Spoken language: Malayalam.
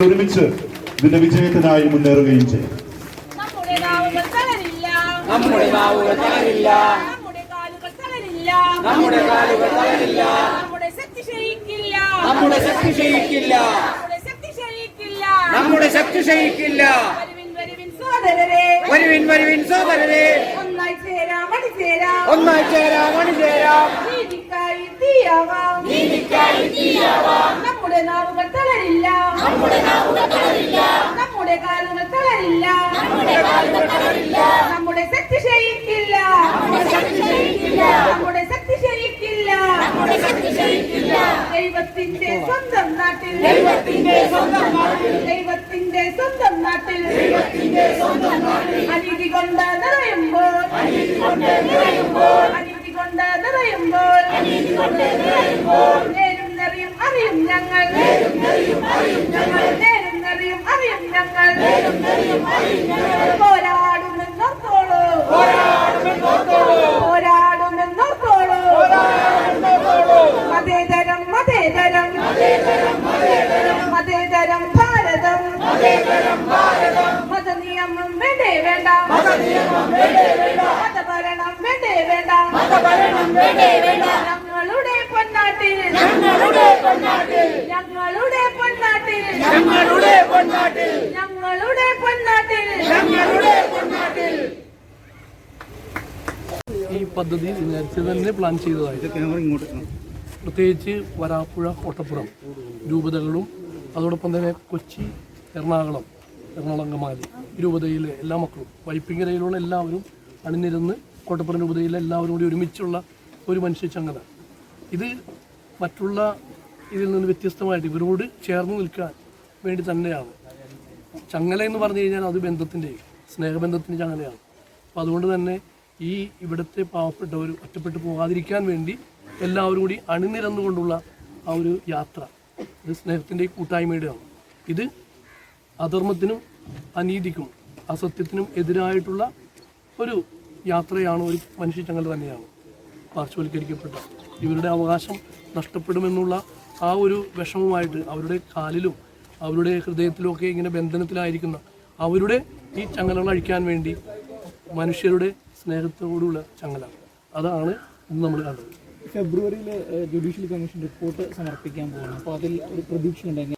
ഒരുമിച്ച് ഇതിന്റെ വിജയത്തിനായി മുന്നേറുകയും ചെയ്യും. നമ്മുടെ നാവുകൾ തളരില്ല. നമ്മുടെ നാവുകൾ തളരില്ല. കാലുകൾ തളരില്ല. നമ്മുടെ കാലുകൾ തളരില്ല. നമ്മുടെ ശക്തി ക്ഷയിക്കില്ല. നമ്മുടെ ശക്തി ക്ഷയിക്കില്ല. നമ്മുടെ ശക്തി ക്ഷയിക്കില്ല. നമ്മുടെ ശക്തി ക്ഷയിക്കില്ല. വരുവിൻ വരുവിൻ സോദരരെ വരുവിൻ വരുവിൻ സോദരരെ ഒന്നായി ചേരാം ഒന്നായി ചേരാം അണിചേരാം നീതിക്കായി തീയാവാം. നീതിക്കായി തീയാവാം. നമ്മുടെ നാവുകൾ തളരില്ല. നമ്മുടെ കാലുകൾ തളരില്ല. നമ്മുടെ ശക്തി ക്ഷയിക്കില്ല. നമ്മുടെ ശക്തി ക്ഷയിക്കില്ല. ദൈവത്തിന്റെ സ്വന്തം നാട്ടിൽ. ദൈവത്തിന്റെ സ്വന്തം നാട്ടിൽ. ദൈവത്തിന്റെ സ്വന്തം നാട്ടിൽ. ദൈവത്തിന്റെ സ്വന്തം നാട്ടിൽ. അനീതി കൊണ്ട് നിറയുമ്പോൾ. അനീതി കൊണ്ട് നിറയുമ്പോൾ. അനീതി കൊണ്ട് നിറയുമ്പോൾ. അനീതി കൊണ്ട് നിറയുമ്പോൾ. അറിയും ഞങ്ങൾ നേരുന്നറിയും നിറയും അറിയും ഞങ്ങൾ പോരാടുമെന്നോർത്തോളൂ പോരാടുമെന്നോർത്തോളൂ മതേതരം മതേതരം മതേതരം ഭാരതം മതനിയമം വേണ്ടേ വേണ്ട. മതഭരണം വേണ്ടേ വേണ്ട. പൊന്നാട്ടിൽ. ഞങ്ങളുടെ പൊന്നാട്ടിൽ. ഞങ്ങളുടെ പൊന്നാട്ടിൽ. ഞങ്ങളുടെ പൊന്നാട്ടിൽ. ഞങ്ങളുടെ പൊന്നാട്ടിൽ. ഞങ്ങളുടെ പൊന്നാട്ടിൽ. ഈ പദ്ധതി നേരത്തെ തന്നെ പ്ലാൻ ചെയ്തതായി. പ്രത്യേകിച്ച് വരാപ്പുഴ കോട്ടപ്പുറം രൂപതകളും അതോടൊപ്പം തന്നെ കൊച്ചി എറണാകുളം എറണാകുളം അങ്കമാലി രൂപതയിലെ എല്ലാ മക്കളും വൈപ്പിങ്ങരയിലുള്ള എല്ലാവരും അണിനിരുന്ന് കോട്ടപ്പുറം രൂപതയിലെ എല്ലാവരും കൂടി ഒരുമിച്ചുള്ള ഒരു മനുഷ്യ ചങ്ങല. ഇത് മറ്റുള്ള ഇതിൽ നിന്ന് വ്യത്യസ്തമായിട്ട് ഇവരോട് ചേർന്ന് നിൽക്കാൻ വേണ്ടി തന്നെയാണ്. ചങ്ങല എന്ന് പറഞ്ഞു കഴിഞ്ഞാൽ അത് ബന്ധത്തിന്റെ സ്നേഹബന്ധത്തിന്റെ ചങ്ങലയാണ്. അപ്പോൾ അതുകൊണ്ട് തന്നെ ഈ ഇവിടുത്തെ പാവപ്പെട്ടവർ ഒറ്റപ്പെട്ടു പോകാതിരിക്കാൻ വേണ്ടി എല്ലാവരും കൂടി അണിനിരന്നുകൊണ്ടുള്ള ആ ഒരു യാത്ര ഇത് സ്നേഹത്തിന്റെ കൂട്ടായ്മയുടെയാണ്. ഇത് അധർമ്മത്തിനും അനീതിക്കും അസത്യത്തിനും എതിരായിട്ടുള്ള ഒരു യാത്രയാണ് ഒരു മനുഷ്യ ചങ്ങല തന്നെയാണ്. പാർശ്വവൽക്കരിക്കപ്പെട്ട ഇവരുടെ അവകാശം നഷ്ടപ്പെടുമെന്നുള്ള ആ ഒരു വിഷമവുമായിട്ട് അവരുടെ കാലിലും അവരുടെ ഹൃദയത്തിലുമൊക്കെ ഇങ്ങനെ ബന്ധനത്തിലായിരിക്കുന്ന അവരുടെ ഈ ചങ്ങലകൾ അഴിക്കാൻ വേണ്ടി മനുഷ്യരുടെ സ്നേഹത്തോടുള്ള ചങ്ങല. അതാണ് ഇന്ന് നമ്മൾ കണ്ടത്. ഫെബ്രുവരിയിൽ ജുഡീഷ്യൽ കമ്മീഷൻ റിപ്പോർട്ട് സമർപ്പിക്കാൻ പോകുന്നു. അപ്പോൾ അതിൽ ഒരു പ്രതീക്ഷയുണ്ട്